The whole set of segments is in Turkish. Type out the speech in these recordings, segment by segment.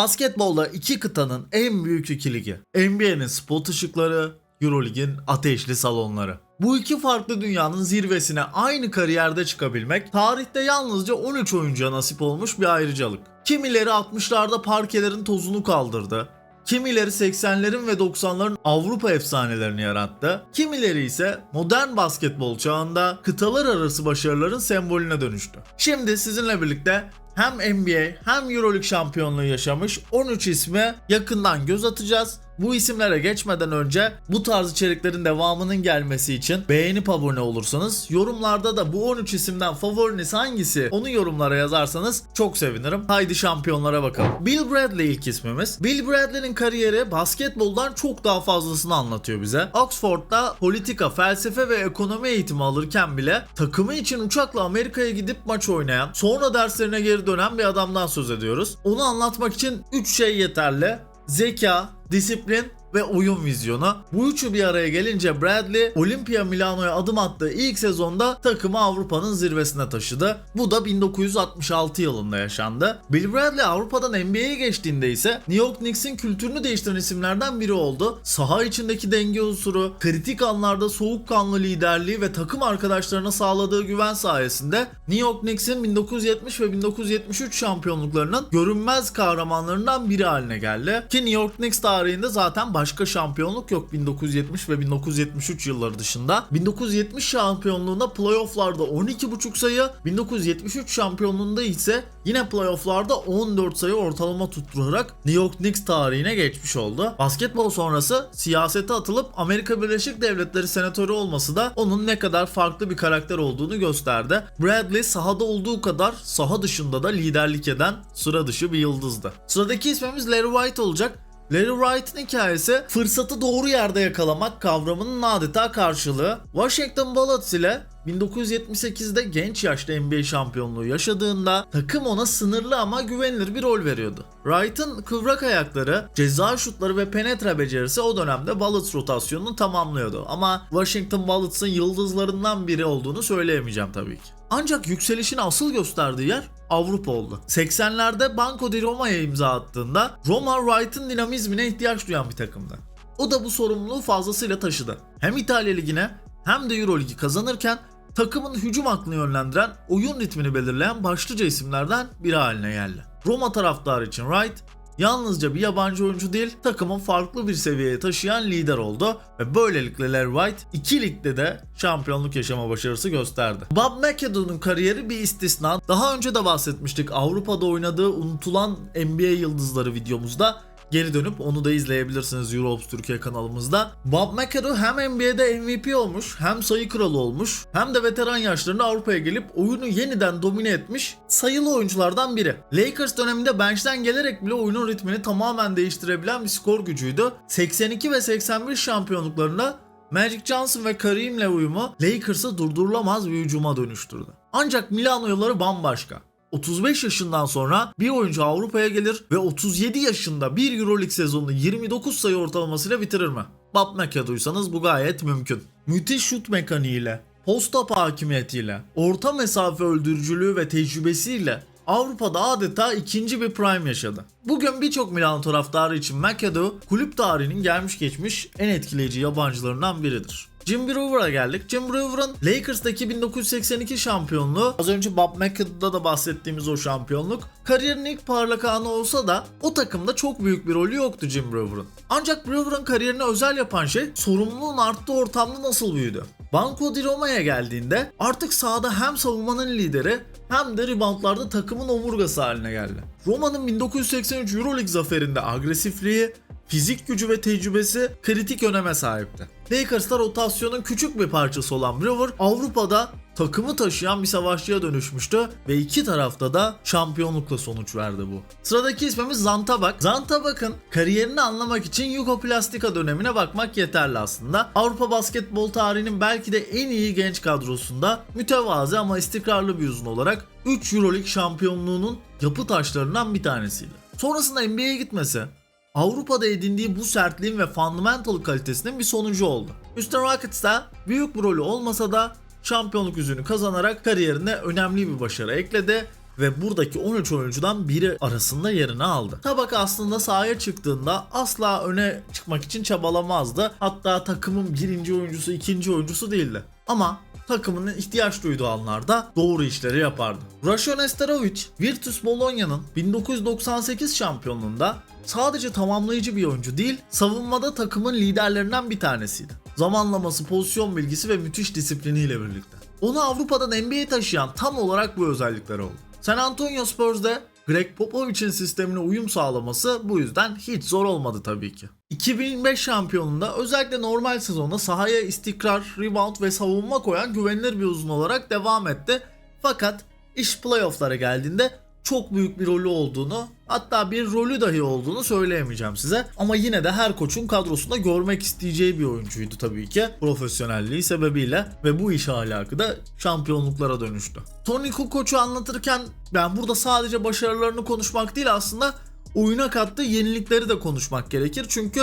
Basketbolda iki kıtanın en büyük iki ligi. NBA'nin spot ışıkları, Euroleague'in ateşli salonları. Bu iki farklı dünyanın zirvesine aynı kariyerde çıkabilmek tarihte yalnızca 13 oyuncuya nasip olmuş bir ayrıcalık. Kimileri 60'larda parkelerin tozunu kaldırdı. Kimileri 80'lerin ve 90'ların Avrupa efsanelerini yarattı. Kimileri ise modern basketbol çağında kıtalar arası başarıların sembolüne dönüştü. Şimdi sizinle birlikte hem NBA hem Euroleague şampiyonluğu yaşamış 13 isme yakından göz atacağız. Bu isimlere geçmeden önce bu tarz içeriklerin devamının gelmesi için beğenip abone olursanız yorumlarda da bu 13 isimden favoriniz hangisi onu yorumlara yazarsanız çok sevinirim. Haydi şampiyonlara bakalım. Bill Bradley ilk ismimiz. Bill Bradley'nin kariyeri basketboldan çok daha fazlasını anlatıyor bize. Oxford'da politika, felsefe ve ekonomi eğitimi alırken bile takımı için uçakla Amerika'ya gidip maç oynayan, sonra derslerine geri dönen bir adamdan söz ediyoruz. Onu anlatmak için 3 şey yeterli. Zeka, disiplin ve oyun vizyonu. Bu üçü bir araya gelince Bradley Olimpia Milano'ya adım attığı ilk sezonda takımı Avrupa'nın zirvesine taşıdı. Bu da 1966 yılında yaşandı. Bill Bradley Avrupa'dan NBA'ye geçtiğinde ise New York Knicks'in kültürünü değiştiren isimlerden biri oldu. Saha içindeki denge unsuru, kritik anlarda soğukkanlı liderliği ve takım arkadaşlarına sağladığı güven sayesinde New York Knicks'in 1970 ve 1973 şampiyonluklarının görünmez kahramanlarından biri haline geldi. Ki New York Knicks tarihinde zaten başka şampiyonluk yok 1970 ve 1973 yılları dışında. 1970 şampiyonluğunda playofflarda 12.5 sayı, 1973 şampiyonluğunda ise yine playofflarda 14 sayı ortalama tutturarak New York Knicks tarihine geçmiş oldu. Basketbol sonrası siyasete atılıp Amerika Birleşik Devletleri senatörü olması da onun ne kadar farklı bir karakter olduğunu gösterdi. Bradley sahada olduğu kadar saha dışında da liderlik eden sıra dışı bir yıldızdı. Sıradaki ismimiz Larry White olacak. Larry Wright'ın hikayesi fırsatı doğru yerde yakalamak kavramının adeta karşılığı. Washington Bullets ile 1978'de genç yaşta NBA şampiyonluğu yaşadığında takım ona sınırlı ama güvenilir bir rol veriyordu. Wright'ın kıvrak ayakları, ceza şutları ve penetre becerisi o dönemde Bullets rotasyonunu tamamlıyordu. Ama Washington Bullets'ın yıldızlarından biri olduğunu söyleyemeyeceğim tabii ki. Ancak yükselişini asıl gösterdiği yer Avrupa oldu. 80'lerde Banco di Roma'ya imza attığında Roma Wright'ın dinamizmine ihtiyaç duyan bir takımdı. O da bu sorumluluğu fazlasıyla taşıdı. Hem İtalya Ligi'ne hem de Euro Ligi kazanırken takımın hücum aklını yönlendiren, oyun ritmini belirleyen başlıca isimlerden biri haline geldi. Roma taraftarı için Wright yalnızca bir yabancı oyuncu değil takımın farklı bir seviyeye taşıyan lider oldu ve böylelikle Larry White iki ligde de şampiyonluk yaşama başarısı gösterdi. Bob McAdoo'nun kariyeri bir istisna. Daha önce de bahsetmiştik Avrupa'da oynadığı unutulan NBA yıldızları videomuzda. Geri dönüp onu da izleyebilirsiniz Euroops Türkiye kanalımızda. Bob McAdoo hem NBA'de MVP olmuş, hem sayı kralı olmuş, hem de veteran yaşlarında Avrupa'ya gelip oyunu yeniden domine etmiş sayılı oyunculardan biri. Lakers döneminde bench'ten gelerek bile oyunun ritmini tamamen değiştirebilen bir skor gücüydü. 82 ve 81 şampiyonluklarında Magic Johnson ve Kareem'le uyumu Lakers'ı durdurulamaz bir hücuma dönüştürdü. Ancak Milano yolları bambaşka. 35 yaşından sonra bir oyuncu Avrupa'ya gelir ve 37 yaşında bir Euroleague sezonunu 29 sayı ortalamasıyla bitirir mi? Bob McAdoo'ysanız bu gayet mümkün. Müthiş şut mekaniğiyle, post-up hakimiyetiyle, orta mesafe öldürücülüğü ve tecrübesiyle Avrupa'da adeta ikinci bir prime yaşadı. Bugün birçok Milan taraftarı için McAdoo kulüp tarihinin gelmiş geçmiş en etkileyici yabancılarından biridir. Jim Brewer'a geldik. Jim Brewer'ın Lakers'taki 1982 şampiyonluğu az önce Bob McAdoo'da da bahsettiğimiz o şampiyonluk kariyerinin ilk parlak anı olsa da o takımda çok büyük bir rolü yoktu Jim Brewer'ın. Ancak Brewer'ın kariyerini özel yapan şey sorumluluğun arttığı ortamda nasıl büyüdü. Banco di Roma'ya geldiğinde artık sahada hem savunmanın lideri hem de reboundlarda takımın omurgası haline geldi. Roma'nın 1983 Euroleague zaferinde agresifliği, fizik gücü ve tecrübesi kritik öneme sahipti. Lakers'ta rotasyonun küçük bir parçası olan Brewer Avrupa'da takımı taşıyan bir savaşçıya dönüşmüştü ve iki tarafta da şampiyonlukla sonuç verdi bu. Sıradaki ismimiz Zantabak. Zantabak'ın kariyerini anlamak için Yugoplastika dönemine bakmak yeterli aslında. Avrupa basketbol tarihinin belki de en iyi genç kadrosunda mütevazi ama istikrarlı bir uzun olarak 3 Euroleague şampiyonluğunun yapı taşlarından bir tanesiydi. Sonrasında NBA'ye gitmesi, Avrupa'da edindiği bu sertliğin ve fundamental kalitesinin bir sonucu oldu. Houston Rockets'ta büyük bir rolü olmasa da şampiyonluk yüzüğünü kazanarak kariyerine önemli bir başarı ekledi ve buradaki 13 oyuncudan biri arasında yerini aldı. Tabak aslında sahaya çıktığında asla öne çıkmak için çabalamazdı. Hatta takımın birinci oyuncusu, ikinci oyuncusu değildi. Ama takımının ihtiyaç duyduğu anlarda doğru işleri yapardı. Rasho Nesterovic, Virtus Bologna'nın 1998 şampiyonluğunda sadece tamamlayıcı bir oyuncu değil, savunmada takımın liderlerinden bir tanesiydi. Zamanlaması, pozisyon bilgisi ve müthiş disipliniyle birlikte. Onu Avrupa'dan NBA'ye taşıyan tam olarak bu özellikler oldu. San Antonio Spurs'de Greg Popovich'in sistemine uyum sağlaması bu yüzden hiç zor olmadı tabii ki. 2005 şampiyonunda özellikle normal sezonda sahaya istikrar, rebound ve savunma koyan güvenilir bir uzun olarak devam etti. Fakat iş playofflara geldiğinde çok büyük bir rolü olduğunu hatta bir rolü dahi olduğunu söyleyemeyeceğim size. Ama yine de her koçun kadrosunda görmek isteyeceği bir oyuncuydu tabii ki profesyonelliği sebebiyle ve bu iş ahlakı da şampiyonluklara dönüştü. Tony Kukoç'u anlatırken ben burada sadece başarılarını konuşmak değil aslında oyuna kattığı yenilikleri de konuşmak gerekir. Çünkü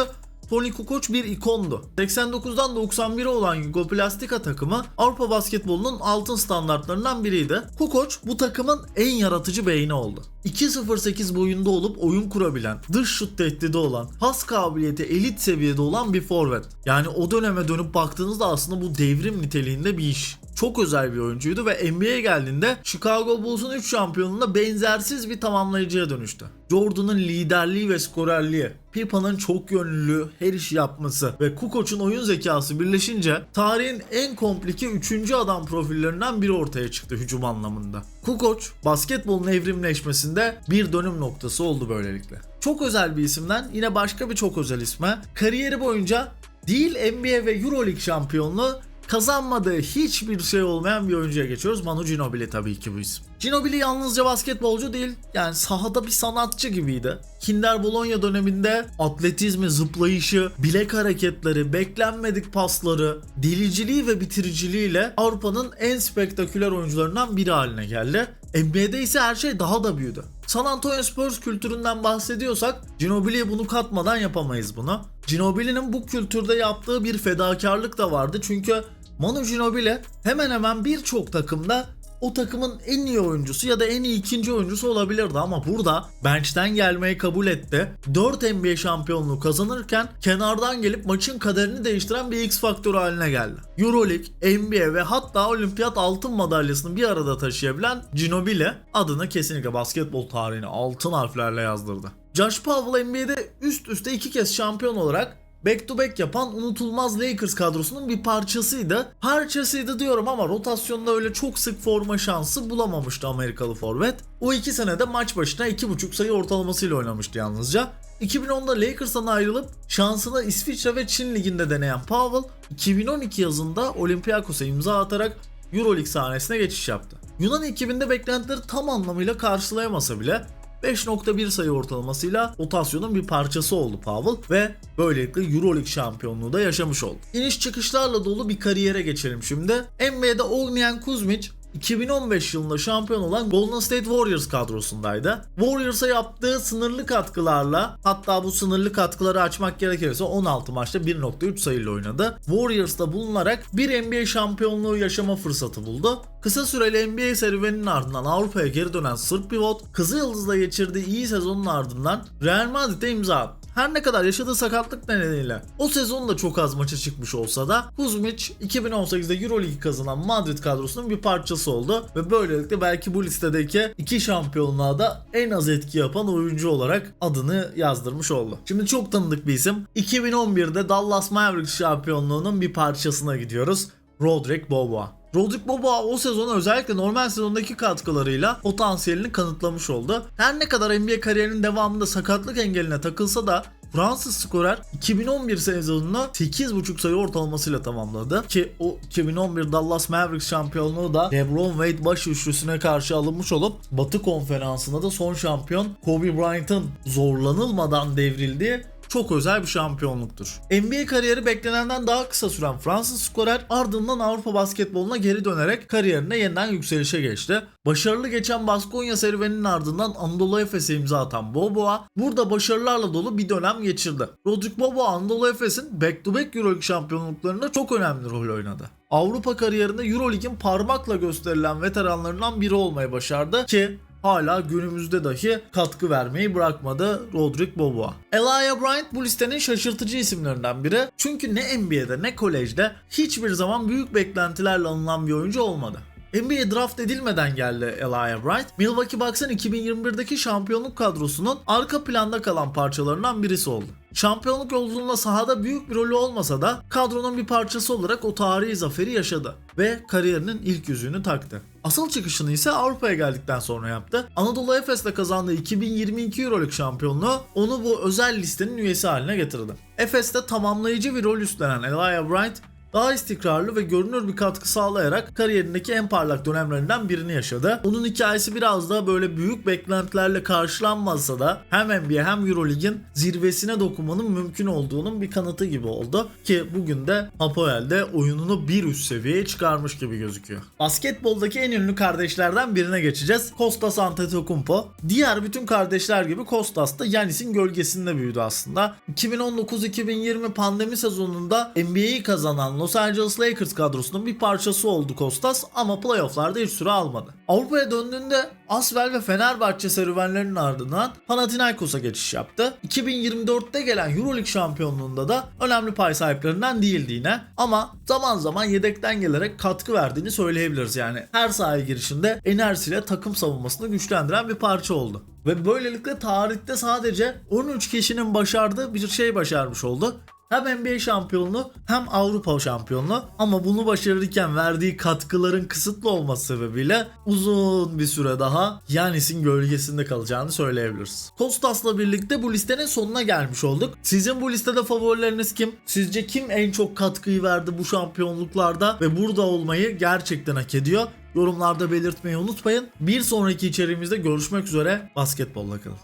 Tony Kukoc bir ikondu. 89'dan 91'e olan Jugoplastika takımı Avrupa basketbolunun altın standartlarından biriydi. Kukoc bu takımın en yaratıcı beyni oldu. 2.08 boyunda olup oyun kurabilen, dış şut tehdidi olan, pas kabiliyeti elit seviyede olan bir forvet. Yani o döneme dönüp baktığınızda aslında bu devrim niteliğinde bir iş çok özel bir oyuncuydu ve NBA'ye geldiğinde Chicago Bulls'un 3 şampiyonluğunda benzersiz bir tamamlayıcıya dönüştü. Jordan'ın liderliği ve skorerliği, Pipa'nın çok yönlü her işi yapması ve Kukoc'un oyun zekası birleşince tarihin en komplike 3. adam profillerinden biri ortaya çıktı hücum anlamında. Kukoc basketbolun evrimleşmesinde bir dönüm noktası oldu böylelikle. Çok özel bir isimden yine başka bir çok özel isme kariyeri boyunca değil NBA ve Euroleague şampiyonluğu kazanmadığı hiçbir şey olmayan bir oyuncuya geçiyoruz. Manu Ginobili tabii ki bu isim. Ginobili yalnızca basketbolcu değil, yani sahada bir sanatçı gibiydi. Kinder Bologna döneminde atletizmi, zıplayışı, bilek hareketleri, beklenmedik pasları, deliciliği ve bitiriciliğiyle Avrupa'nın en spektaküler oyuncularından biri haline geldi. NBA'de ise her şey daha da büyüdü. San Antonio Spurs kültüründen bahsediyorsak Ginobili'ye bunu katmadan yapamayız bunu. Ginobili'nin bu kültürde yaptığı bir fedakarlık da vardı çünkü Manu Ginobili hemen hemen birçok takımda o takımın en iyi oyuncusu ya da en iyi ikinci oyuncusu olabilirdi ama burada bench'ten gelmeyi kabul etti. 4 NBA şampiyonluğu kazanırken kenardan gelip maçın kaderini değiştiren bir X faktörü haline geldi. Euroleague, NBA ve hatta olimpiyat altın madalyasını bir arada taşıyabilen Ginobili adını kesinlikle basketbol tarihine altın harflerle yazdırdı. Josh Powell NBA'de üst üste iki kez şampiyon olarak back to back yapan unutulmaz Lakers kadrosunun bir parçasıydı. Parçasıydı diyorum ama rotasyonda öyle çok sık forma şansı bulamamıştı Amerikalı forvet. O iki senede maç başına 2.5 sayı ortalamasıyla oynamıştı yalnızca. 2010'da Lakers'tan ayrılıp şansını İsviçre ve Çin liginde deneyen Powell 2012 yazında Olympiakos'a imza atarak Euroleague sahnesine geçiş yaptı. Yunan ekibinde beklentileri tam anlamıyla karşılayamasa bile 5.1 sayı ortalamasıyla rotasyonun bir parçası oldu Powell ve böylelikle Euroleague şampiyonluğu da yaşamış oldu. İniş çıkışlarla dolu bir kariyere geçelim şimdi. NBA'de Ognian Kuzmic 2015 yılında şampiyon olan Golden State Warriors kadrosundaydı. Warriors'a yaptığı sınırlı katkılarla hatta bu sınırlı katkıları açmak gerekirse 16 maçta 1.3 sayıyla oynadı. Warriors'ta bulunarak bir NBA şampiyonluğu yaşama fırsatı buldu. Kısa süreli NBA serüveninin ardından Avrupa'ya geri dönen Sırp pivot, Kızılyıldız'da geçirdiği iyi sezonun ardından Real Madrid'e imza attı. Her ne kadar yaşadığı sakatlık nedeniyle o sezon da çok az maça çıkmış olsa da Kuzmic 2018'de Euroleague kazanan Madrid kadrosunun bir parçası oldu ve böylelikle belki bu listedeki iki şampiyonluğa da en az etki yapan oyuncu olarak adını yazdırmış oldu. Şimdi çok tanıdık bir isim. 2011'de Dallas Mavericks şampiyonluğunun bir parçasına gidiyoruz. Roderick Boboa. Roderick Boboa o sezonu özellikle normal sezondaki katkılarıyla potansiyelini kanıtlamış oldu. Her ne kadar NBA kariyerinin devamında sakatlık engeline takılsa da Fransız skorer 2011 sezonunu 8.5 sayı ortalamasıyla tamamladı ki o 2011 Dallas Mavericks şampiyonluğu da LeBron Wade baş üçlüsüne karşı alınmış olup Batı konferansında da son şampiyon Kobe Bryant'ın zorlanılmadan devrildiği çok özel bir şampiyonluktur. NBA kariyeri beklenenden daha kısa süren Fransız skorer ardından Avrupa basketboluna geri dönerek kariyerine yeniden yükselişe geçti. Başarılı geçen Baskonya serüveninin ardından Anadolu Efes'e imza atan Boboa burada başarılarla dolu bir dönem geçirdi. Rodrik Boboa Anadolu Efes'in back-to-back Euroleague şampiyonluklarında çok önemli rol oynadı. Avrupa kariyerinde Euroleague'in parmakla gösterilen veteranlarından biri olmayı başardı ki hala günümüzde dahi katkı vermeyi bırakmadı Roderick Boboa. Elijah Bryant bu listenin şaşırtıcı isimlerinden biri. Çünkü ne NBA'de ne kolejde hiçbir zaman büyük beklentilerle alınan bir oyuncu olmadı. NBA draft edilmeden geldi Elijah Bright. Milwaukee Bucks'ın 2021'deki şampiyonluk kadrosunun arka planda kalan parçalarından birisi oldu. Şampiyonluk yolculuğunda sahada büyük bir rolü olmasa da kadronun bir parçası olarak o tarihi zaferi yaşadı ve kariyerinin ilk yüzüğünü taktı. Asıl çıkışını ise Avrupa'ya geldikten sonra yaptı. Anadolu Efes'le kazandığı 2022 Euroleague şampiyonluğu onu bu özel listenin üyesi haline getirdi. Efes'te tamamlayıcı bir rol üstlenen Elijah Bryant daha istikrarlı ve görünür bir katkı sağlayarak kariyerindeki en parlak dönemlerinden birini yaşadı. Onun hikayesi biraz da böyle büyük beklentilerle karşılanmasa da hem NBA hem Eurolig'in zirvesine dokunmanın mümkün olduğunun bir kanıtı gibi oldu. Ki bugün de Hapoel'de oyununu bir üst seviyeye çıkarmış gibi gözüküyor. Basketboldaki en ünlü kardeşlerden birine geçeceğiz. Kostas Antetokounmpo. Diğer bütün kardeşler gibi Kostas da Yanis'in gölgesinde büyüdü aslında. 2019-2020 pandemi sezonunda NBA'yi kazanan Los Angeles Lakers kadrosunun bir parçası oldu Kostas ama playofflarda hiç süre almadı. Avrupa'ya döndüğünde Asvel ve Fenerbahçe serüvenlerinin ardından Panathinaikos'a geçiş yaptı. 2024'te gelen Euroleague şampiyonluğunda da önemli pay sahiplerinden değildi yine ama zaman zaman yedekten gelerek katkı verdiğini söyleyebiliriz yani. Her sahaya girişinde enerjisiyle takım savunmasını güçlendiren bir parça oldu. Ve böylelikle tarihte sadece 13 kişinin başardığı bir şey başarmış oldu. Hem NBA şampiyonluğu hem Avrupa şampiyonluğu ama bunu başarırken verdiği katkıların kısıtlı olması sebebiyle uzun bir süre daha Yanis'in gölgesinde kalacağını söyleyebiliriz. Kostas'la birlikte bu listenin sonuna gelmiş olduk. Sizin bu listede favorileriniz kim? Sizce kim en çok katkıyı verdi bu şampiyonluklarda ve burada olmayı gerçekten hak ediyor? Yorumlarda belirtmeyi unutmayın. Bir sonraki içeriğimizde görüşmek üzere. Basketbolla kalın.